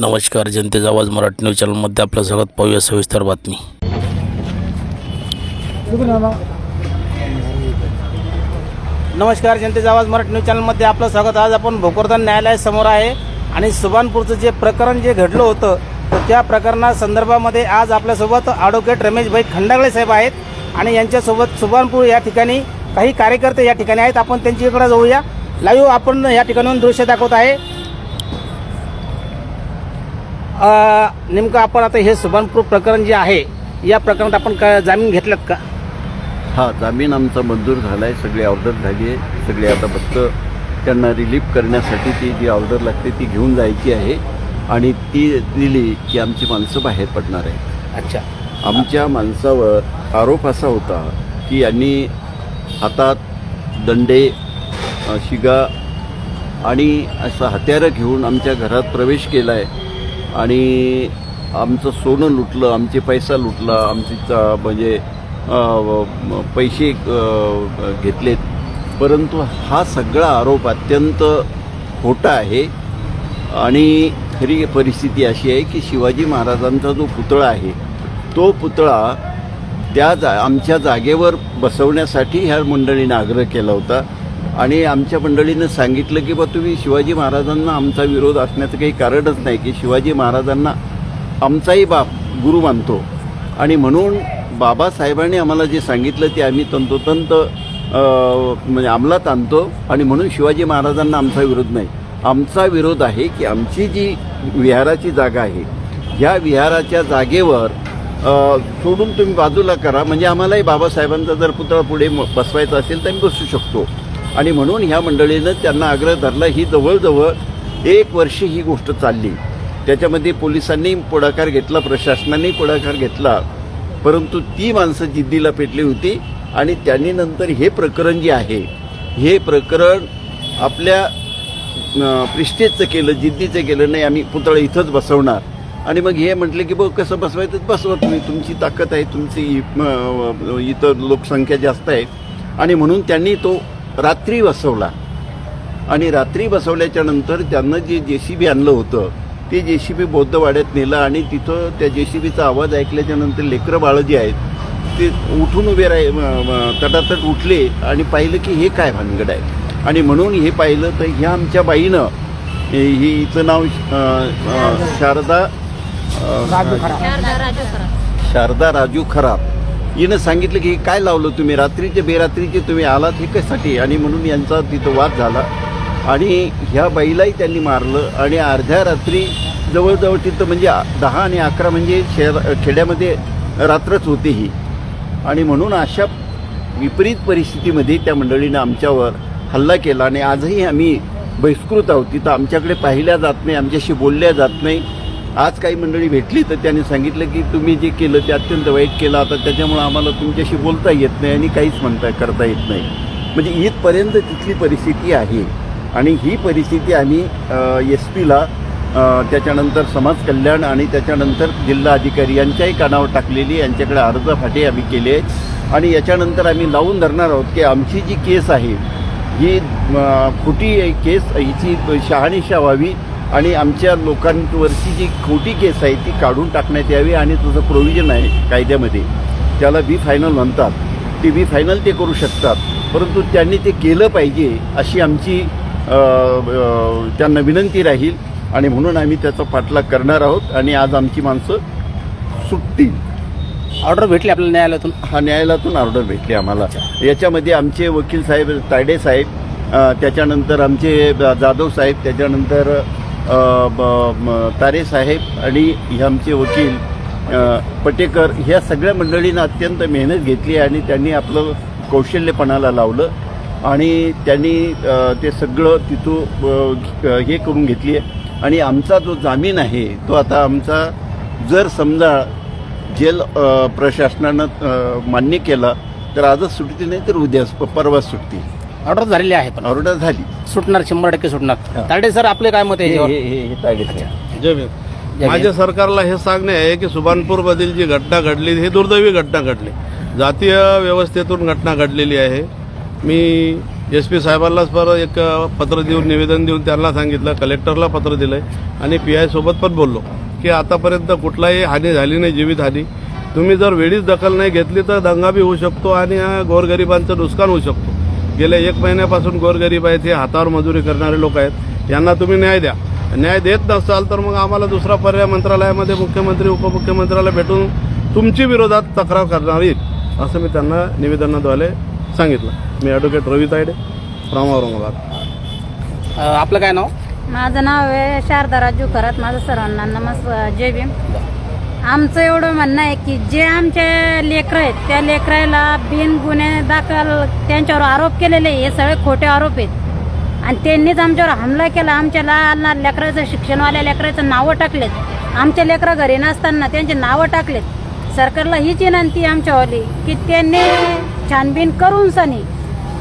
नमस्कार जनतेचा आवाज मराठी न्यूज चॅनलमध्ये आपलं स्वागत. पाहूया सविस्तर बातमी. नमस्कार जनतेचा आवाज मराठी न्यूज चॅनलमध्ये आपलं स्वागत. आज आपण भोकरदान न्यायालयासमोर आहे आणि सुभानपूरचं जे प्रकरण जे घडलं होतं तर त्या प्रकरणा संदर्भामध्ये आज आपल्यासोबत ॲडव्होकेट रमेशभाई खंडागळे साहेब आहेत आणि यांच्यासोबत सुभानपूर या ठिकाणी काही कार्यकर्ते या ठिकाणी आहेत. आपण त्यांच्याकडे जाऊया. लाईव्ह आपण या ठिकाणून दृश्य दाखवत आहे. नेमकं आपण आता हे सुभानपूर प्रकरण जे आहे या प्रकरणात आपण का जामीन घेतलात का? हा जामीन आमचा मंजूर झाला आहे सगळी ऑर्डर झाली आहे सगळे आता फक्त त्यांना रिलीफ करण्यासाठी ती जी ऑर्डर लागते ती घेऊन जायची आहे आणि ती दिली की आमची माणसं बाहेर पडणार आहे अच्छा. आमच्या माणसावर आरोप असा होता की यांनी हातात दंडे शिगा आणि असं हत्यारं घेऊन आमच्या घरात प्रवेश केला आहे आणि आमचं सोनं लुटलं आमचे पैसा लुटला आमची चा- म्हणजे पैसे घेतलेत. परंतु हा सगळा आरोप अत्यंत खोटा आहे. आणि खरी परिस्थिती अशी आहे की शिवाजी महाराजांचा जो पुतळा आहे तो पुतळा त्या जा आमच्या जागेवर बसवण्यासाठी ह्या मंडळीनं आग्रह केला होता. आणि आमच्या मंडळीनं सांगितलं की बा तुम्ही शिवाजी महाराजांना आमचा विरोध असण्याचं काही कारणच नाही की शिवाजी महाराजांना आमचाही बाप गुरु मानतो. आणि म्हणून बाबासाहेबांनी आम्हाला जे सांगितलं ते आम्ही तंतोतंत म्हणजे अंमलात आणतो आणि म्हणून शिवाजी महाराजांना आमचा विरोध नाही. आमचा विरोध आहे की आमची जी विहाराची जागा आहे ह्या विहाराच्या जागेवर सोडून तुम्ही बाजूला करा. म्हणजे आम्हालाही बाबासाहेबांचा जर पुतळा पुढे म- बसवायचा असेल तर आम्ही बसू शकतो. आणि म्हणून ह्या मंडळीनं त्यांना आग्रह धरला ही जवळजवळ एक वर्ष ही गोष्ट चालली. त्याच्यामध्ये पोलिसांनी पुढाकार घेतला प्रशासनाने पुढाकार घेतला परंतु ती माणसं जिद्दीला पेटली होती आणि त्यांनी नंतर हे प्रकरण जे आहे हे प्रकरण आपल्या अं, प्रिस्टेजचं केलं जिद्दीचं केलं नाही आम्ही पुतळा इथंच बसवणार. आणि मग हे म्हटलं की बघ कसं बसवायचं बसवा तुम्ही तुमची ताकद आहे तुमची इथं लोकसंख्या जास्त आहे. आणि म्हणून त्यांनी तो रात्री बसवला. आणि रात्री बसवल्याच्या नंतर त्यांना जे जे सी बी आणलं होतं ते जे सी बी बौद्धवाड्यात नेलं आणि तिथं त्या जे सी बीचा आवाज ऐकल्याच्या नंतर लेकरं बाळं जी आहेत ते उठून उभे राही तटातट उठले आणि पाहिलं की हे काय भानगड आहे. आणि म्हणून हे पाहिलं तर ह्या आमच्या बाईनं हिचं नाव शारदा अं, राजू खरा शारदा राजू खराब. हिनं सांगितलं की काय लावलं तुम्ही? रात्रीचे बेरात्रीचे तुम्ही आलात हे कशासाठी? आणि म्हणून यांचा तिथं वाद झाला. आणि ह्या बाईलाही त्यांनी मारलं. आणि अर्ध्या रात्री जवळजवळ तिथं म्हणजे दहा आणि अकरा म्हणजे शहर खेड्यामध्ये रात्रच होती ही. आणि म्हणून अशा विपरीत परिस्थितीमध्ये त्या मंडळीनं आमच्यावर हल्ला केला. आणि आजही आम्ही बहिष्कृत आहोत. तिथं आमच्याकडे पाहिल्या जात नाही आमच्याशी बोलल्या जात नाही. आज काही मंडळी भेटली तर त्यांनी सांगितलं की तुम्ही जे केलं ते अत्यंत वाईट केलं. आता त्याच्यामुळं आम्हाला तुमच्याशी बोलता येत नाही आणि काहीच म्हणता करता येत नाही. म्हणजे इथपर्यंत तिथली परिस्थिती आहे. आणि ही परिस्थिती आम्ही एस पीला त्याच्यानंतर समाज कल्याण आणि त्याच्यानंतर जिल्हा अधिकारी यांच्याही कानावर टाकलेली यांच्याकडे अर्ज फाटे आम्ही केले आणि याच्यानंतर आम्ही लावून धरणार आहोत की आमची जी केस आहे ही खोटी केस हिची शहानिशा व्हावी आणि आमच्या लोकांवरची जी खोटी केस आहे ती काढून टाकण्यात यावी आणि तुझं प्रोव्हिजन आहे कायद्यामध्ये. त्याला बी फायनल म्हणतात. ते बी फायनल ते करू शकतात. परंतु त्यांनी ते केलं पाहिजे अशी आमची त्यांना विनंती राहील आणि म्हणून आम्ही त्याचा पाठलाग करणार आहोत आणि आज आमची माणसं सुटतील. ऑर्डर भेटली आपल्याला न्यायालयातून? हा न्यायालयातून ऑर्डर भेटली आम्हाला. याच्यामध्ये आमचे वकील साहेब तायडे साहेब त्याच्यानंतर आमचे जाधव साहेब त्याच्यानंतर तारे साहेब आणि हे आमचे वकील पटेकर ह्या सगळ्या मंडळीनं अत्यंत मेहनत घेतली आणि त्यांनी आपलं कौशल्यपणाला लावलं आणि त्यांनी ते सगळं तिथून हे करून घेतली आहे. आणि आमचा जो जामीन आहे तो आता आमचा जर समजा जेल प्रशासनानं मान्य केला तर आजच सुटती नाही तर उद्या परवा सुटती. ऑर्डर झालेली आहे पण. ऑर्डर झाली. सुटणार शंभर टक्के सुटणार. ताडे सर आपले काय मत आहे हे याच्यावर? हे- हे- हे तायडे साहेब. जय भीम. माझ्या सरकारला हे सांगणे आहे की सुभानपूरमधील जी घटना घडली ही दुर्दैवी घटना घडली. जातीय व्यवस्थेतून घटना घडलेली आहे. मी एस पी साहेबांनाच परत एक पत्र देऊन निवेदन देऊन त्यांना सांगितलं कलेक्टरला पत्र दिलंय. आणि पी आय सोबत पण बोललो की आतापर्यंत कुठलाही हानी झाली नाही जीवितहानी तुम्ही जर वेळीच दखल नाही घेतली तर दंगा बी होऊ शकतो आणि अ, गोरगरिबांचं नुकसान होऊ शकतो. गेल्या एक महिन्यापासून गोरगरीब आहेत हे हातावर मजुरी करणारे लोक आहेत. यांना तुम्ही न्याय द्या. न्याय देत नसाल तर मग आम्हाला दुसरा पर्याय मंत्रालयामध्ये मुख्यमंत्री उपमुख्यमंत्र्याला भेटून तुमची विरोधात तक्रार करणार येईल असं मी त्यांना निवेदनाद्वारे सांगितलं. मी ॲडव्होकेट रवी तायडे फ्रॉम औरंगाबाद आपलं काय नाव? माझं नाव आहे शारदा राजू खरात. माझं सर्वांना नमस्कार. जय भीम. आमचं एवढं म्हणणं आहे की जे आमचे लेकरं आहेत त्या लेकराला बिन गुन्हे दाखल त्यांच्यावर आरोप केलेले आहे, हे सगळे खोटे आरोप आहेत. आणि त्यांनीच आमच्यावर हमला केला. आमच्या लहान लेकराचं शिक्षणवाल्या लेकराचं नावं टाकलेत. आमच्या लेकरं घरी नसताना त्यांचे नावं टाकलेत. सरकारला हीच विनंती आमच्यावाली की त्यांनी छानबीन करून सनी.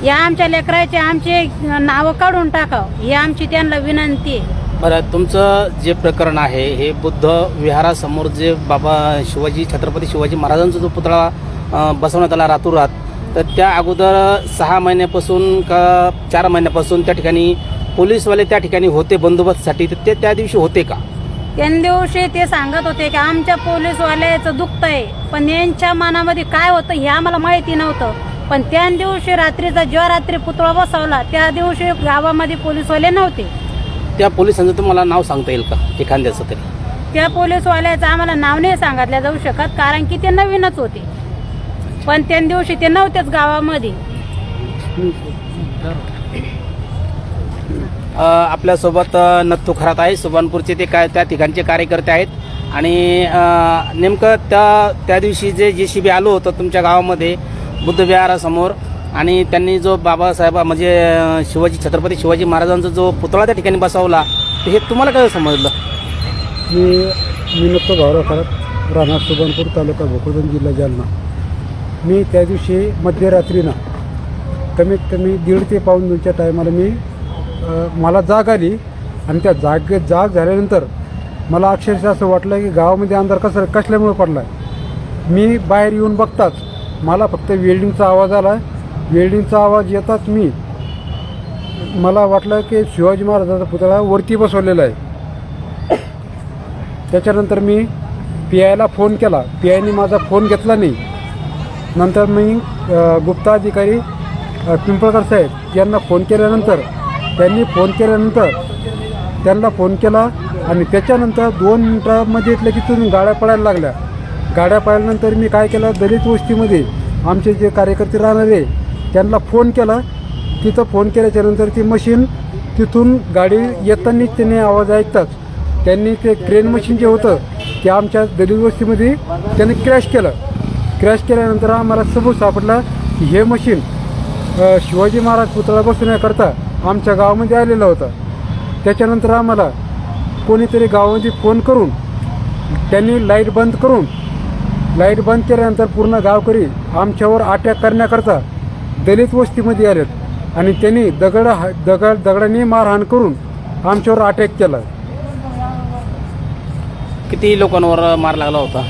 या आमच्या लेकराचे आमचे नावं काढून टाकावं. ही आमची त्यांना विनंती आहे. बरं तुमचं जे प्रकरण आहे हे बुद्ध विहारासमोर जे बाबा शिवाजी छत्रपती शिवाजी महाराजांचा जो पुतळा बसवण्यात आला रातोरात तर त्या अगोदर सहा महिन्यापासून का चार महिन्यापासून त्या ठिकाणी पोलीसवाले त्या ठिकाणी होते बंदोबस्तसाठी तर ते त्या दिवशी होते का? त्या दिवशी ते सांगत होते की आमच्या पोलीसवाल्याचं दुखत आहे पण यांच्या मनामध्ये काय होतं हे आम्हाला माहिती नव्हतं. पण त्या दिवशी रात्रीचा ज्या रात्री पुतळा बसवला त्या दिवशी गावामध्ये पोलीसवाले नव्हते. त्या पोलिसांचं तुम्हाला नाव सांगता येईल का? एखाद्याचं तरी. त्या पोलीसवाल्याचं आम्हाला नाव नाही सांगितलं जाऊ शकत कारण की ते नवीनच होते. पण त्या दिवशी ते नव्हतेच गावामध्ये. अ, आपल्यासोबत अ, नत्थू खरात आहे. सुभानपूरचे ते काय त्या ठिकाणचे कार्यकर्ते आहेत. आणि अ, नेमकं त्या त्या दिवशी जे जे सी बी आलो होतं तुमच्या गावामध्ये बुद्ध विहारासमोर आणि त्यांनी जो बाबासाहेबा म्हणजे शिवाजी छत्रपती शिवाजी महाराजांचा जो पुतळा त्या ठिकाणी बसवला तर हे तुम्हाला काय समजलं? मी मी नुकतं भावरा खरात राहणार सुबनपूर तालुका भोकरदन जिल्हा जालना. मी त्या दिवशी मध्यरात्रीनं कमीत कमी दीड ते पाऊन दोनच्या टायमाला मी मला जाग आली आणि त्या जागे जाग झाल्यानंतर मला अक्षरशः असं वाटलं की गावामध्ये अंधार कसं कसल्यामुळे पडला मी बाहेर येऊन बघताच मला फक्त वेल्डिंगचा आवाज आला वेल्डिंगचा आवाज येताच मी मला वाटलं की शिवाजी महाराजाचा पुतळा वरती बसवलेला आहे. त्याच्यानंतर मी पी आयला फोन केला. पी आयने माझा फोन घेतला नाही. नंतर मी गुप्ता अधिकारी पिंपळकर साहेब यांना फोन केल्यानंतर त्यांनी फोन केल्यानंतर त्यांना फोन केला आणि त्याच्यानंतर दोन मिनटामध्ये इथल्या तिथून गाड्या पडायला लागल्या. गाड्या पडल्यानंतर मी काय केलं? दलित वस्तीमध्ये आमचे जे कार्यकर्ते राहणारे त्यांना फोन केला. तिथं फोन केल्याच्यानंतर ती मशीन तिथून गाडी येतानाच त्यांनी आवाज ऐकताच त्यांनी ते क्रेन मशीन जे होतं ते आमच्या दलित वस्तीमध्ये त्यांनी क्रॅश केलं. क्रॅश केल्यानंतर आम्हाला सबूत सापडला की हे मशीन शिवाजी महाराज पुतळा बसवण्याकरता आमच्या गावामध्ये आलेलं होतं. त्याच्यानंतर आम्हाला कोणीतरी गावामध्ये फोन करून त्यांनी लाइट बंद करून लाइट बंद केल्यानंतर पूर्ण गावकरी आमच्यावर अटॅक करण्याकरता दलित वस्तीमध्ये आलेत. आणि त्यांनी दगड दगड दगडाने मारहाण करून आमच्यावर अटॅक केला. किती लोकांवर मार लागला होता?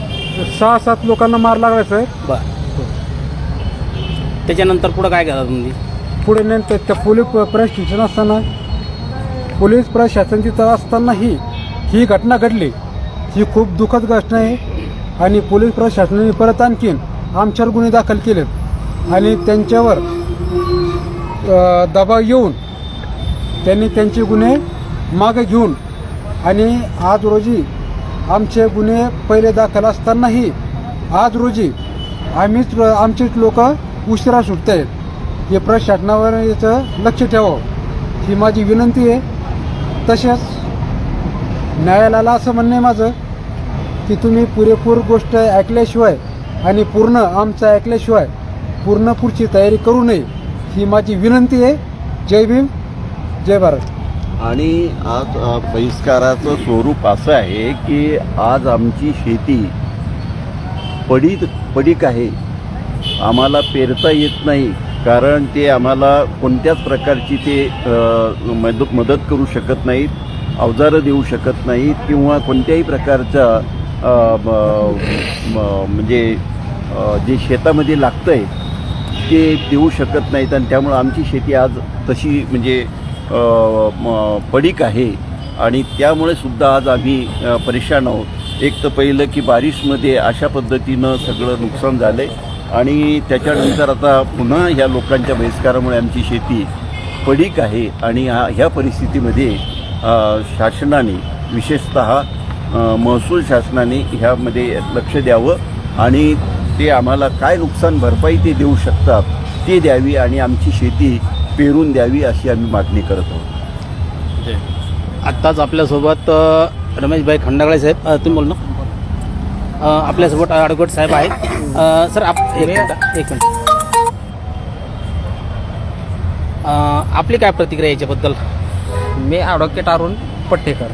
सहा सात लोकांना मार लागला सर. बर. त्याच्यानंतर पुढं काय केलं तुम्ही? पुढे नंतर त्या पोलीस प्रशासन असताना पोलीस प्रशासन तिथं असतानाही ही घटना घडली. ही खूप दुःखद घटना आहे. आणि पोलीस प्रशासनाने परत आणखीन आमच्यावर गुन्हे दाखल केलेत. आणि त्यांच्यावर दबाव येऊन त्यांनी त्यांचे गुन्हे मागे घेऊन आणि आज रोजी आमचे गुन्हे पहिले दाखल असतानाही आज रोजी आम्हीच आमचेच लोक उशिरा सुटत आहेत हे प्रशासनावर याचं लक्ष ठेवावं ही माझी विनंती आहे. तसेच न्यायालयाला असं म्हणणं आहे माझं की तुम्ही पुरेपूर गोष्ट ऐकल्याशिवाय आणि पूर्ण आमचं ऐकल्याशिवाय पूर्ण पुढची तयारी करू नये. ही माझी विनंती आहे. जय भीम जय भारत. आणि आज बहिष्काराचं स्वरूप असं आहे की आज आमची शेती पडीत पडीक आहे. आम्हाला पेरता येत नाही कारण ते आम्हाला कोणत्याच प्रकारची ते मद मदत करू शकत नाहीत अवजारं देऊ शकत नाहीत किंवा कोणत्याही प्रकारचा म्हणजे जे शेतामध्ये लागतं आहे ते देऊ शकत नाहीत आणि त्यामुळं आमची शेती आज तशी म्हणजे पडीक आहे. आणि त्यामुळे सुद्धा आज आम्ही परेशान आहोत. एक तर पहिलं की बारिशमध्ये अशा पद्धतीनं सगळं नुकसान झालं आहे आणि त्याच्यानंतर आता पुन्हा ह्या लोकांच्या बहिष्कारामुळे आमची शेती पडीक आहे. आणि हा ह्या परिस्थितीमध्ये शासनाने विशेषत महसूल शासनाने ह्यामध्ये लक्ष द्यावं. आणि ते आम्हाला काय नुकसान भरपाई ते देऊ शकतात ते द्यावी आणि आमची शेती पेरून द्यावी अशी आम्ही मागणी करत आहोत. आत्ताच आपल्यासोबत रमेशभाई खंडागळे साहेब तुम्ही बोल ना. अ, आपल्यासोबत अडगोट साहेब आहेत. अ, सर आप एक मिनिट एक मिनिट. अ, आपली काय प्रतिक्रिया याच्याबद्दल? मी ॲडव्होकेट अरुण पट्टेकर.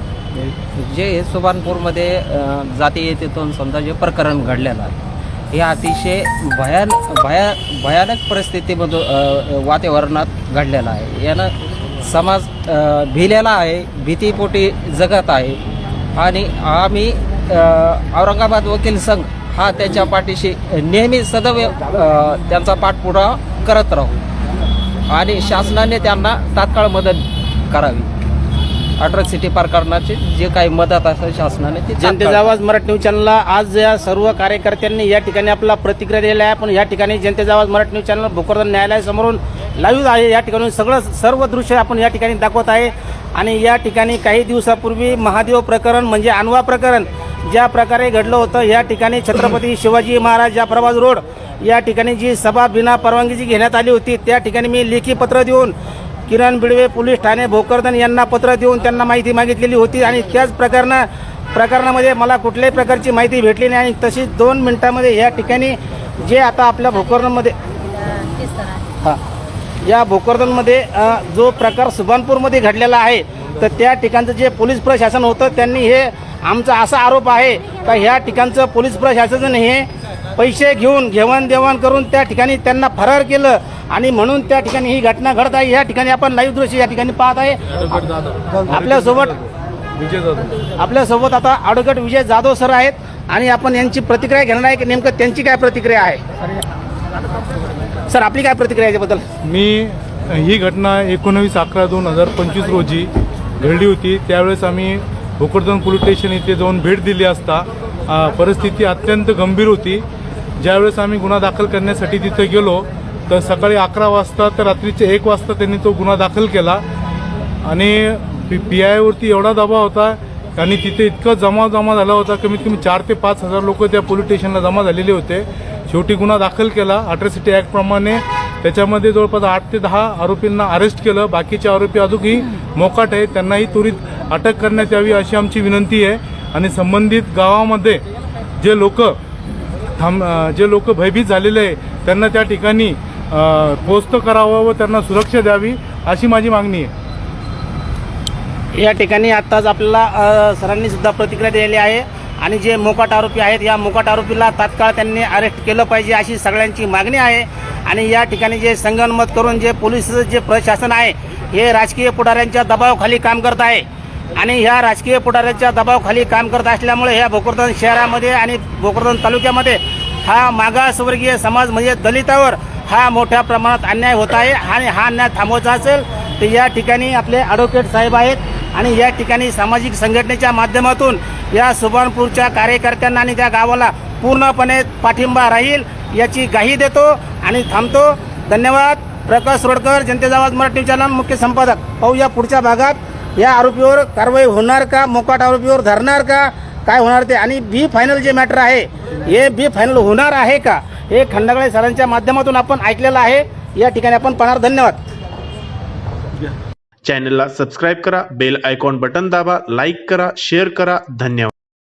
जे सुभानपूरमध्ये अ, जातीयतेतून समजा जे प्रकरण घडलेलं आहे हे अतिशय भयान भया भयानक परिस्थितीमधून वातावरणात घडलेलं आहे. यानं समाज भिलेला आहे भीतीपोटी जगत आहे. आणि आम्ही औरंगाबाद वकील संघ हा त्यांच्या पाठीशी नेहमी सदैव त्यांचा पाठपुरावा करत राहू. आणि शासनाने त्यांना तात्काळ मदत करावी. अट्रॉसिटी प्रकरणाची जे काही मदत असेल शासनाने ती जनतेचा आवाज मराठी न्यूज चॅनलला आज या सर्व कार्यकर्त्यांनी या ठिकाणी आपला प्रतिक्रिया दिलेला आहे. पण या ठिकाणी जनतेचा आवाज मराठी न्यूज चॅनल भोकरदन न्यायालयासमोरून लाईव्ह आहे. या ठिकाणी सगळं सर्व दृश्य आपण या ठिकाणी दाखवत आहे. आणि या ठिकाणी काही दिवसापूर्वी महादेव प्रकरण म्हणजे अनवा प्रकरण ज्या प्रकारे घडलं होतं या ठिकाणी छत्रपती शिवाजी महाराज जाफराबाद रोड या ठिकाणी जी सभा बिना परवानगीची घेण्यात आली होती त्या ठिकाणी मी लेखी पत्र देऊन किरण बिडवे पोलीस ठाणे भोकरदन यांना पत्र देऊन त्यांना माहिती मागितलेली होती आणि त्याच प्रकरणा प्रकरणामध्ये मला कुठल्याही प्रकारची माहिती भेटली नाही आणि तशीच दोन मिनिटामध्ये या ठिकाणी जे आता आपल्या भोकरदनमध्ये हां या भोकरदनमध्ये जो प्रकार सुभानपूरमध्ये घडलेला आहे तर त्या ठिकाणचं जे पोलीस प्रशासन होतं त्यांनी हे आमचा असा आरोप आहे का ह्या ठिकाणचं पोलीस प्रशासन हे पैसे घेऊन घेवाण देवाण करून त्या ठिकाणी त्यांना फरार केलं आणि म्हणून त्या ठिकाणी ही घटना घडत आहे. या ठिकाणी आपण लाईव्ह दृश्य या ठिकाणी पाहत आहे. आपल्यासोबत आपल्यासोबत आता ॲडव्होकेट विजय जाधव सर आहेत आणि आपण यांची प्रतिक्रिया घेणार आहे की नेमकं त्यांची काय प्रतिक्रिया आहे? सर आपली काय प्रतिक्रिया आहे याच्याबद्दल? मी ही घटना एकोणवीस अकरा दोन हजार पंचवीस रोजी घडली होती. त्यावेळेस आम्ही भोकरदन पोलीस स्टेशन इथे जाऊन भेट दिली असता. परिस्थिती अत्यंत गंभीर होती. ज्यावेळेस आम्ही गुन्हा दाखल करण्यासाठी तिथे गेलो तर सकाळी अकरा वाजता तर रात्रीचे एक वाजता त्यांनी तो गुन्हा दाखल केला. आणि पी पी आयवरती एवढा दबाव होता आणि तिथे इतका जमा जमा झाला होता कमीत कमी चार ते पाच हजार लोक त्या पोलीस स्टेशनला जमा झालेले होते. शेवटी गुन्हा दाखल केला. अट्रॉसिटी ॲक्टप्रमाणे त्याच्यामध्ये जवळपास आठ ते दहा आरोपींना अरेस्ट केलं. बाकीचे आरोपी अजूनही मोकाट आहेत. त्यांनाही त्वरित अटक करण्यात यावी अशी आमची विनंती आहे. आणि संबंधित गावामध्ये जे लोक थांब जे लोक भयभीत झालेले आहे त्यांना त्या ठिकाणी अ, पोचतं करावं व त्यांना सुरक्षा द्यावी अशी माझी मागणी आहे. या ठिकाणी आत्ताच आपल्याला सरांनी सुद्धा प्रतिक्रिया दिलेली आहे. आणि जे मोकाट आरोपी आहेत या मोकाट आरोपीला तात्काळ त्यांनी अरेस्ट केलं पाहिजे अशी सगळ्यांची मागणी आहे. आणि या ठिकाणी जे संगनमत करून जे पोलीस जे प्रशासन आहे हे राजकीय पुढाऱ्यांच्या दबावाखाली काम करत आहे. आणि ह्या राजकीय पुढाऱ्यांच्या दबावाखाली काम करत असल्यामुळे ह्या भोकरदन शहरामध्ये आणि भोकरदन तालुक्यामध्ये हा मागासवर्गीय समाज म्हणजे दलितावर हा मोठ्या प्रमाणात अन्याय होत आहे आणि हा अन्याय थांबवायचा असेल तर या ठिकाणी आपले ॲडव्होकेट साहेब आहेत आणि या ठिकाणी सामाजिक संघटनेच्या माध्यमातून या सुभानपूरच्या कार्यकर्त्यांना आणि त्या गावाला पूर्णपणे पाठिंबा राहील याची ग्वाही देतो आणि थांबतो. धन्यवाद. प्रकाश रोडकर जनतेचा आवाज मराठी चॅनल मुख्य संपादक. पाहूया पुढच्या भागात. या आरोपीवर कारवाई होणार का? मोकाट आरोपीवर धरणार का? काय होणार ते? आणि बी फायनल जे मॅटर आहे हे बी फायनल होणार आहे का? हे खंडागळे सरांच्या माध्यमातून आपण ऐकलेलं आहे. या ठिकाणी आपण पाहणार. धन्यवाद. चॅनलला सबस्क्राईब करा बेल आयकॉन बटन दाबा लाईक करा शेअर करा. धन्यवाद.